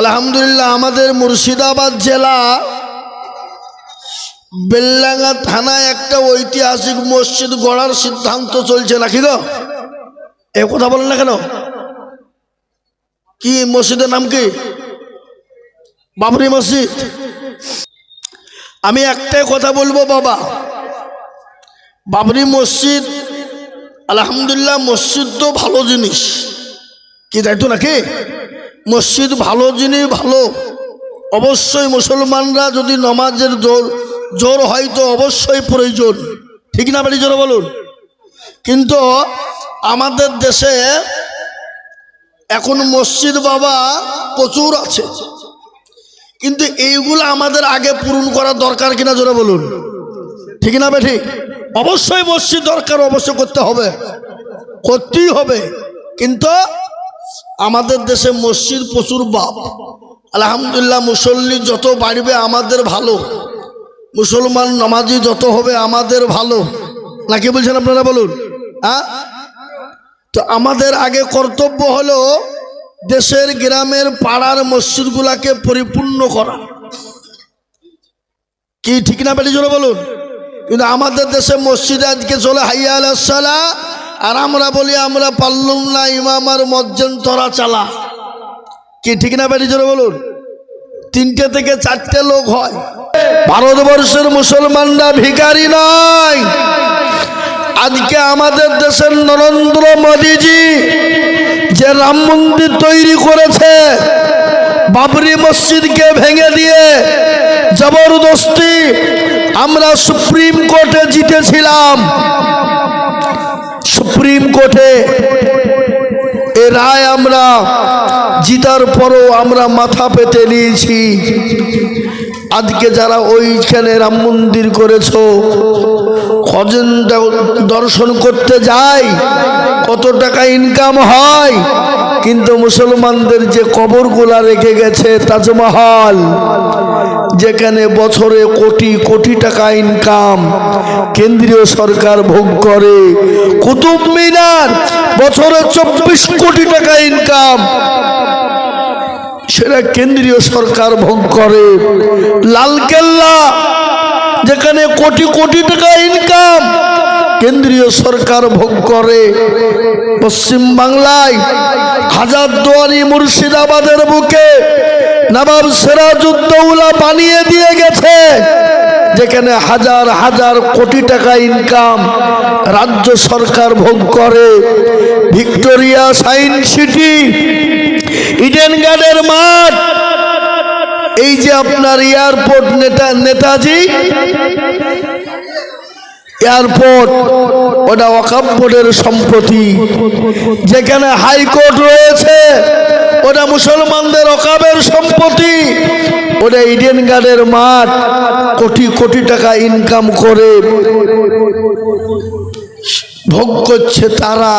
আলহামদুলিল্লাহ, আমাদের মুর্শিদাবাদ জেলা বেল্লাঙ্গা থানায় একটা ঐতিহাসিক মসজিদ গড়ার সিদ্ধান্ত চলছে নাকি গো? এ কথা বলেন না কেন? কি মসজিদের নাম কি? বাবরি মসজিদ? আমি একটাই কথা বলব বাবা, বাবরি মসজিদ, আলহামদুলিল্লাহ মসজিদ তো ভালো জিনিস। কি, তাই তো নাকি? মসজিদ ভালো জিনিস ভালো, অবশ্যই মুসলমানরা যদি নমাজের জোর জোর হয় তো অবশ্যই প্রয়োজন। ঠিক না বাড়ি জোরে বলুন? কিন্তু আমাদের দেশে এখন মসজিদ বাবা প্রচুর আছে। কিন্তু এইগুলো আমাদের আগে পূরণ করা দরকার কিনা জোরে বলুন? ঠিক না বেঠি অবশ্যই মসজিদ দরকার, অবশ্যই করতে হবে। করতেই হবে। কিন্তু আমাদের দেশে মসজিদ প্রচুর বাপ। আলহামদুলিল্লাহ মুসল্লি যত বাড়বে আমাদের ভালো। মুসলমান নামাজি যত হবে আমাদের ভালো। নাকি বলছেন আপনারা বলুন? হ্যাঁ? তো আমাদের আগে কর্তব্য হলো দেশের গ্রামের পাড়ার মসজিদগুলাকে পরিপূর্ণ করা। কি ঠিক না বলুন? কিন্তু আমাদের দেশে মসজিদে আজকে চলে হাইয়া আলাহ আর আমরা বলি, আমরা পারলুম না, ইমাম আর মজ্জেন তরা চালা। কি ঠিক না বেটি, জোরে বলুন? তিনটে থেকে চারটে লোক হয়। ভারতবর্ষের মুসলমানরা ভিখারি নয়। আজকে আমাদের দেশের নরেন্দ্র মোদীজি যে রাম মন্দির তৈরি করেছে, বাবরি মসজিদকে ভেঙে দিয়ে জবরদস্তি আমরা সুপ্রিম কোর্টে জিতেছিলাম। সুপ্রিম কোর্টে এ রায় আমরা জিতার পরও আমরা মাথা পেতে নিয়েছি। আজকে যারা ওইখানে রাম মন্দির করেছ কজন দর্শন করতে যায়, কত টাকা ইনকাম হয়, কিন্তু মুসলমানদের যে কবরগুলা রেখে গেছে তাজমহল যেখানে বছরে কোটি কোটি টাকা ইনকাম কেন্দ্রীয় সরকার ভোগ করে। কুতুব মিনার, বছরে চব্বিশ কোটি টাকা ইনকাম সেটা কেন্দ্রীয় সরকার ভোগ করে। লালকেল্লা, যেখানে কোটি কোটি টাকা ইনকাম কেন্দ্রীয় সরকার ভোগ করে। পশ্চিম বাংলায় হাজারদুয়ারি মুর্শিদাবাদের বুকে নবাব সিরাজউদ্দৌলা বানিয়ে দিয়ে গেছে, যেখানে হাজার হাজার কোটি টাকা ইনকাম রাজ্য সরকার ভোগ করে। ভিক্টোরিয়া সায়েন্স সিটি, ইডেন গার্ডের মাঠ। এই যে আপনার এয়ারপোর্ট নেতা নেতাজি এয়ারপোর্ট, ওটা ওয়াকাপ বোর্ডের সম্পত্তি যেখানে হাইকোর্ট রয়েছে, ওটা মুসলমানদের অকাবের সম্পত্তি ওটা ইডেন গার্ডের মাঠ, কোটি কোটি টাকা ইনকাম করে। ভোগ করছে তারা,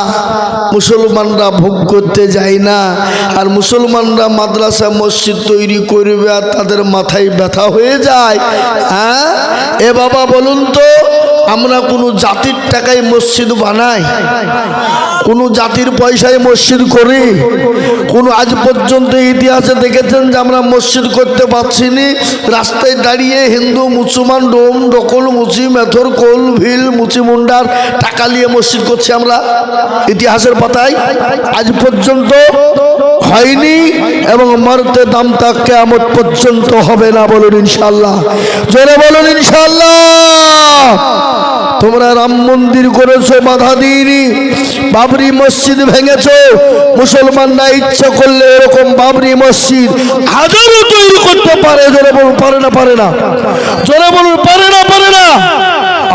মুসলমানরা ভোগ করতে যায় না। আর মুসলমানরা মাদ্রাসা, মসজিদ তৈরি করবে আর তাদের মাথায় ব্যথা হয়ে যায়। হ্যাঁ? এ বাবা, বলুন তো আমরা কোনো জাতির টাকায় মসজিদ বানাই, কোনো জাতির পয়সায় মসজিদ করি। কোনো আজ পর্যন্ত ইতিহাসে দেখেছেন যে আমরা মসজিদ করতে পারছি নি। রাস্তায় দাঁড়িয়ে হিন্দু, মুসলমান, ডোম, ডকল, মুচি, মেথর, কোল, ভিল, মুচি, মুন্ডার টাকা নিয়ে মসজিদ করছি আমরা। ইতিহাসের পাতায় আজ পর্যন্ত হয়নি এবং মরতে দাম তাক কেমন পর্যন্ত হবে না বলুন ইনশাল্লাহ জোরে বলুন ইনশাল্লাহ তোমরা রাম মন্দির করেছ, বাধা দিইনি। বাবরি মসজিদ ভেঙেছো। মুসলমানরা ইচ্ছা করলে এরকম বাবরি মসজিদ হাজারো তৈরি করতে পারে। জোরে বলুন, পারে না পারে না। জোরে বলুন, পারে না পারে না।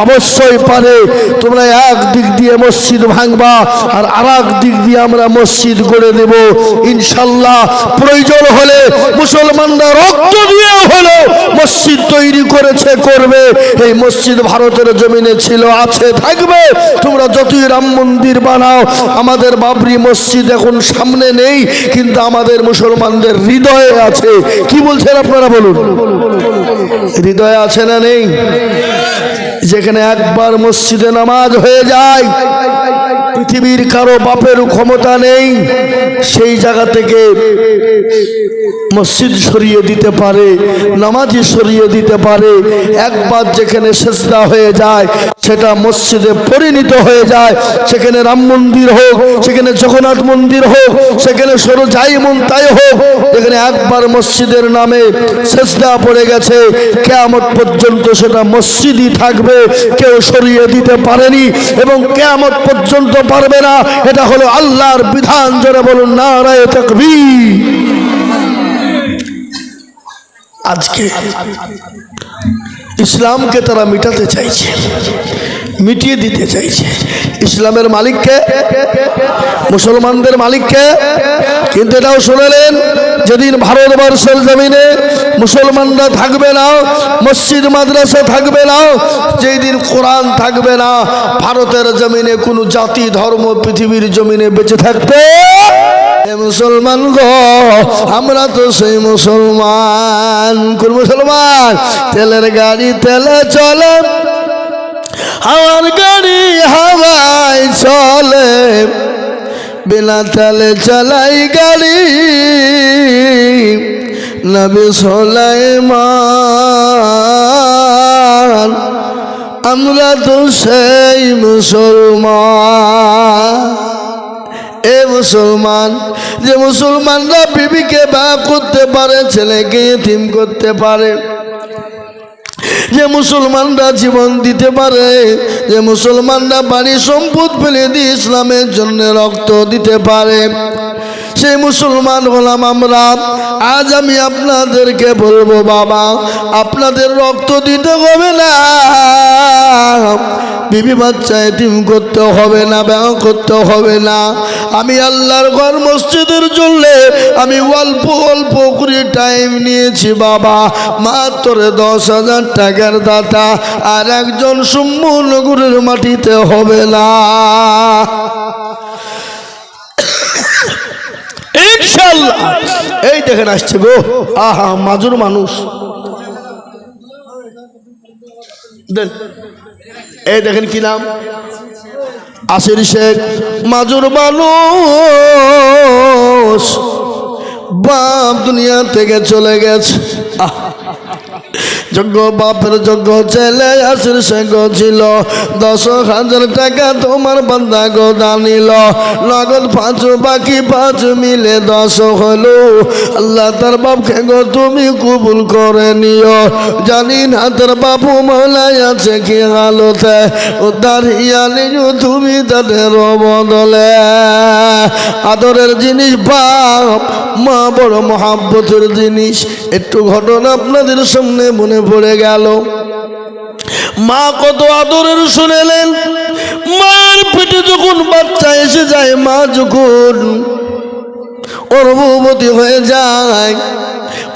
অবশ্যই পারে। তোমরা এক দিক দিয়ে মসজিদ ভাঙবা আর আর দিক দিয়ে আমরা মসজিদ গড়ে দেব ইনশাল্লাহ প্রয়োজন হলে মুসলমানরা রক্ত দিয়ে হলো মসজিদ তৈরি করেছে, করবে। এই মসজিদ ভারতের জমিনে ছিল, আছে, থাকবে। তোমরা যতই রাম মন্দির বানাও, আমাদের বাবরি মসজিদ এখন সামনে নেই, কিন্তু আমাদের মুসলমানদের হৃদয়ে আছে। কি বলছেন আপনারা বলুন? হৃদয়ে আছে না নেই? যেখানে একবার মসজিদে নামাজ হয়ে যায় পৃথিবীর কারও বাপের ক্ষমতা নেই, সেই জায়গা থেকে মসজিদ সরিয়ে দিতে পারে নামাজি সরিয়ে দিতে পারে, একবার যেখানে সেজদা হয়ে যায়, সেটা মসজিদে পরিণত হয়ে যায়, সেখানে রাম মন্দির হোক, সেখানে জগন্নাথ মন্দির হোক, সেখানে সরো যাই মন তাই হোক, যেখানে একবার মসজিদের নামে সেজদা পড়ে গেছে, কেয়ামত পর্যন্ত সেটা মসজিদই থাকবে, কেউ সরিয়ে দিতে পারেনি, এবং কেয়ামত পর্যন্ত পারবে না। এটা হলো আল্লাহর বিধান যারা বলুন, নারায় তাকবীর। আজকে ইসলামকে তারা মিটাতে চাইছে, মিটিয়ে দিতে চাইছে। ইসলামের মালিককে, মুসলমানদের মালিককে, কিন্তু এটাও শুনেলেন, যেদিন ভারতবর্ষের জমিনে মুসলমানরা থাকবে না, মসজিদ, মাদ্রাসা থাকবে না যেই দিন কোরআন থাকবে না, ভারতের জমিনে কোনো জাতি, ধর্ম, পৃথিবীর জমিনে বেঁচে থাকবে? মুসলমান গো, আমরা তো সেই মুসলমান। কোন মুসলমান? তেলের গাড়ি, তেলে চলে। হাওয়ার গাড়ি হাওয়ায় চলে। বিনা তেলে চালাই গাড়ি। নবী সোলাইমান, আমরা তো সেই মুসলমান। এ মুসলমান, যে মুসলমানরা বিবিকে বা করতে পারে, ছেলেকে থিম করতে পারে। যে মুসলমানরা জীবন দিতে পারে, যে মুসলমানরা বাড়ি সম্পদ ফেলে দিয়ে ইসলামের জন্য রক্ত দিতে পারে। সেই মুসলমান হলাম আমরা। আজ আমি আপনাদেরকে বলব, বাবা, আপনাদের রক্ত দিতে হবে না। বিবি বাচ্চা এটিম করতে হবে না, ব্যায়াম করতে হবে না। আমি আল্লাহর ঘর মসজিদের জন্য আমি অল্প অল্প করে টাইম নিয়েছি, বাবা। মাত্র দশ হাজার টাকার দাতা, আর একজন সম্পূর্ণগুরের মাটিতে হবে না। ইনশাল্লাহ এই দেখেন আসছে গো। আহা, মাজুর মানুষ। এই দেখেন কি নাম? আসির শেখ, মাজুর মানুষ। বাপ দুনিয়া থেকে চলে গেছে। আহ। যোগ্য বাপের যোগ্য ছেলে আসির শেখ ছিল। দশ হাজার টাকা তোমার বান্দা গো দানিল। নগদ পাঁচ, বাকি পাঁচ মিলে দশ হলো। আল্লাহ তার বাপকে গো তুমি কবুল করে নিও। জানি না তার বাপু মলায় আছে কি হালতে। উদ্ধার ইয়ালিও তুমি তাদের বদলে। আদরের জিনিস বাপ, মা বড় মহাব্বতের জিনিস। একটু ঘটনা আপনাদের সামনে মনে মনে পড়ে গেল। মা কত আদরের শুনেলেন। মার পেটে যখন বাচ্চা এসে যায়, মা যখন গর্ভবতী হয়ে যায়,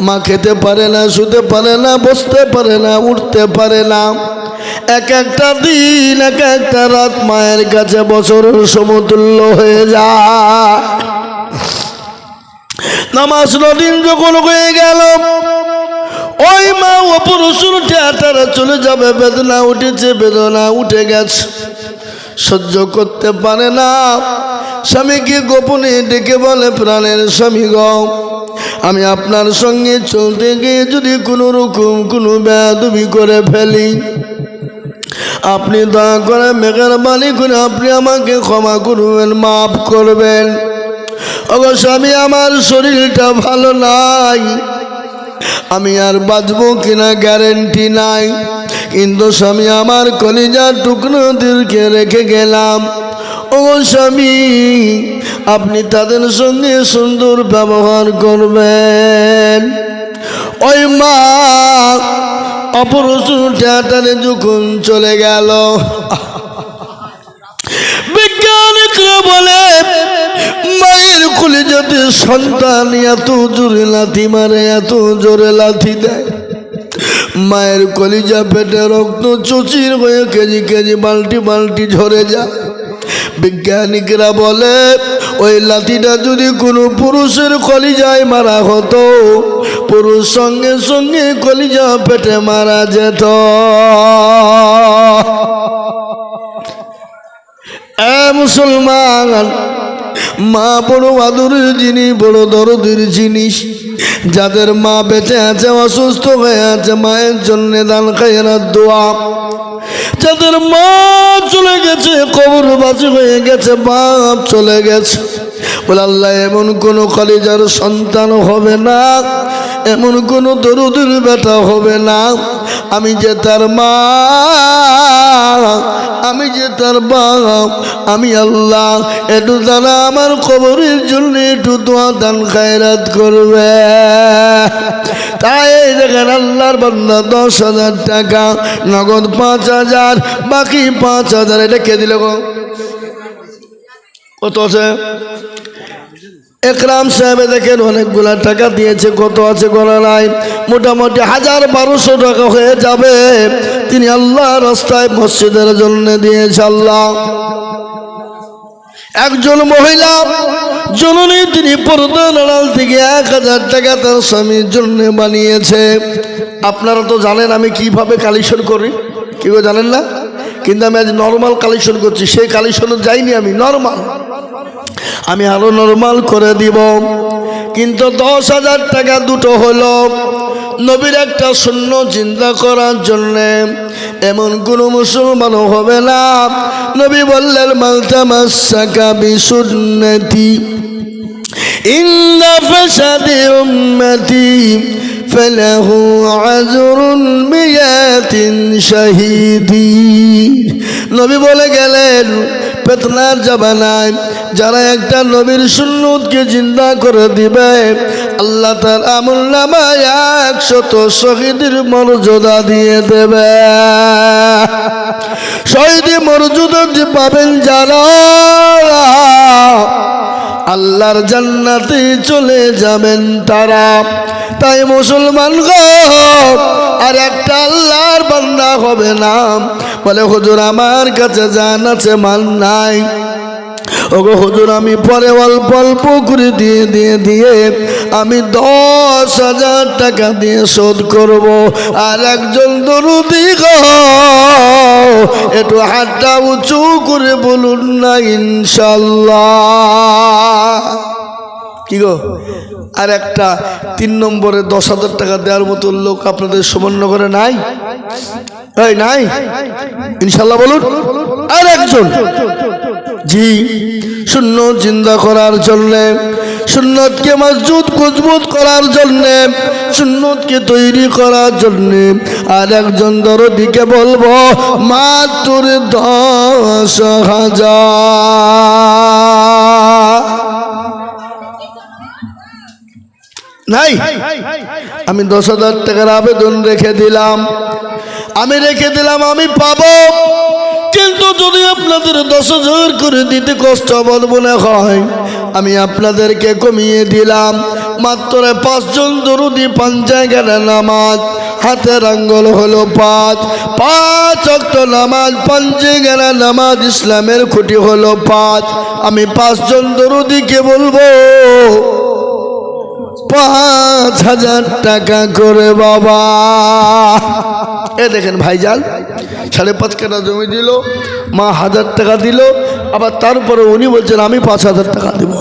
মা খেতে পারে না, শুতে পারে না, বসতে পারে না, উঠতে পারে না। এক একটা দিন, এক একটা রাত মায়ের কাছে বছরের সমতুল্য হয়ে যায়। নামাজ নদিন যখন হয়ে গেল ওই মা অপরসুর থিয়েটারে চলে যাবে, বেদনা উঠেছে, বেদনা উঠে গেছে। সহ্য করতে পারে না। স্বামীকে গোপনে ডেকে বলে, প্রাণের স্বামী গ, আমি আপনার সঙ্গে চলতে গিয়ে যদি কোনো রকম কোনো বেদবি করে ফেলি, আপনি দয়া করে মেঘের বাণী করে আপনি আমাকে ক্ষমা করবেন, মাফ করবেন। অবশ্য আমি আমার শরীরটা ভালো নাই। আমি আর বাঁচবো কিনা গ্যারেন্টি নাই। কিন্তু স্বামী আমার কলিজা টুকরো দীর্ঘে রেখে গেলাম। ও স্বামী, আপনি তাদের সঙ্গে সুন্দর ব্যবহার করবেন। ওই মা অপরসুর থিয়েটারে যখন চলে গেল বিজ্ঞানিকরা বলে, মায়ের খুলে যাতে সন্তান এত জোরে লাথি মারে, এত জোরে লাথি দেয়। মায়ের কলিজা পেটে রক্ত চচির হয়ে কেজি কেজি বালটি বালটি ঝরে যায়। বিজ্ঞানিকরা বলে, ওই লাঠিটা যদি কোনো পুরুষের কলিজায় মারা হতো, পুরুষ সঙ্গে সঙ্গে কলিজা পেটে মারা যেত। এ মুসলমান মা বড় আদরের জিনিস, বড় দরদের জিনিস। যাদের মা বেঁচে আছে, অসুস্থ হয়ে আছে, মায়ের জন্য দান খাইরার দোয়া। যাদের মা চলে গেছে, কবরবাসী হয়ে গেছে, বাপ চলে গেছে। বলে আল্লাহ, এমন কোনো কলেজার সন্তান হবে না, এমন কোনো দরুদের বেটা হবে না। আমি যে তার মা, আমি যে তার বাপ, আমি আল্লাহ, একটু তারা আমার কবরের জন্য একটু দোয়া দান খায়রাত করবে। তাই দেখেন আল্লাহর বান্দা দশ হাজার টাকা, নগদ পাঁচ হাজার, বাকি পাঁচ হাজার এটা কে দিল কত আছে? একরাম সাহেব দেখেন অনেকগুলা টাকা দিয়েছে, কত আছে গলা নাই। মোটামুটি হাজার বারোশো টাকা হয়ে যাবে। তিনি আল্লাহ রাস্তায় মসজিদের জন্য দিয়েছে আল্লাহ। একজন মহিলা, জননী তিনি পর্দা নাড়াল থেকে এক হাজার টাকা তার স্বামীর জন্য বানিয়েছে। আপনারা তো জানেন আমি কীভাবে কালেকশন করি। কেউ জানেন না? কিন্তু আমি আজ নর্মাল কালেকশন করছি, সেই কালেকশনে যাইনি আমি নর্মাল আমি আরো নর্মাল করে দিব কিন্তু দশ হাজার টাকা দুটো হলো নবীর একটা শূন্য চিন্তা করার জন্যে এমন কোনো মুসলমানও হবে না নবী বললেন মালতামাসাকা বিশুন্নতি إن فساد أمتي فله عذر مئات شهيدين নবী বলে গেলেন পেতনার জামানায় যারা একটা নবীর সুন্নতকে জিন্দা করে দিবে, আল্লাহ তার আমল নামায় একশত শহীদের মর্যাদা দিয়ে দেবে। শহীদ মর্যাদা পাবেন যারা আল্লাহর জান্নাতে চলে যাবেন তারা। তাই মুসলমান গো, আর একটা আল্লাহর বান্দা হবে না বলে, হুজুর, আমার কাছে জান আছে, মান নাই। ওগো হুজুর, আমি পরে অল্প অল্প করে দিয়ে দিয়ে দিয়ে আমি দশ হাজার টাকা দিয়ে শোধ করব। আর একজন দরুদি একটু হাতটা উঁচু করে বলুন না ইনশাল্লাহ। কি গো? আর একটা তিন নম্বরে দশ হাজার টাকা দেওয়ার মতো লোক আপনাদের সমন্য করে নাই নাই? ইনশাল্লাহ বলুন। আর একজন। জি শূন্য চিন্তা করার জন্যে সুন্নতকে মজবুত মজবুত করার জন্যে সুন্নতকে তৈরি করার জন্যে আর একজন দরদিকে বলব মাত্র দশ হাজার। নাই আমি দশ হাজার টাকার আবেদন রেখে দিলাম। আমি রেখে দিলাম আমি পাবো। কিন্তু যদি আপনাদের দশ হাজার করে দিতে কষ্ট বোধ মনে হয়, আমি আপনাদেরকে কমিয়ে দিলাম। মাত্র পাঁচজন দরুদি পঞ্চায় গেলে নামাজ, হাতের আঙ্গল হলো পাঁচ। পাঁচ অক্ট নামাজ পঞ্চে গেলে নামাজ ইসলামের খুঁটি হলো পাঁচ। আমি পাঁচজন দরুদিকে বলব, পাঁচ হাজার টাকা করে বাবা। এ দেখেন ভাইজান সাড়ে পাঁচ কাটা জমি দিল, মা হাজার টাকা দিল, আবার তারপরে উনি বলছেন, আমি পাঁচ হাজার টাকা দিব।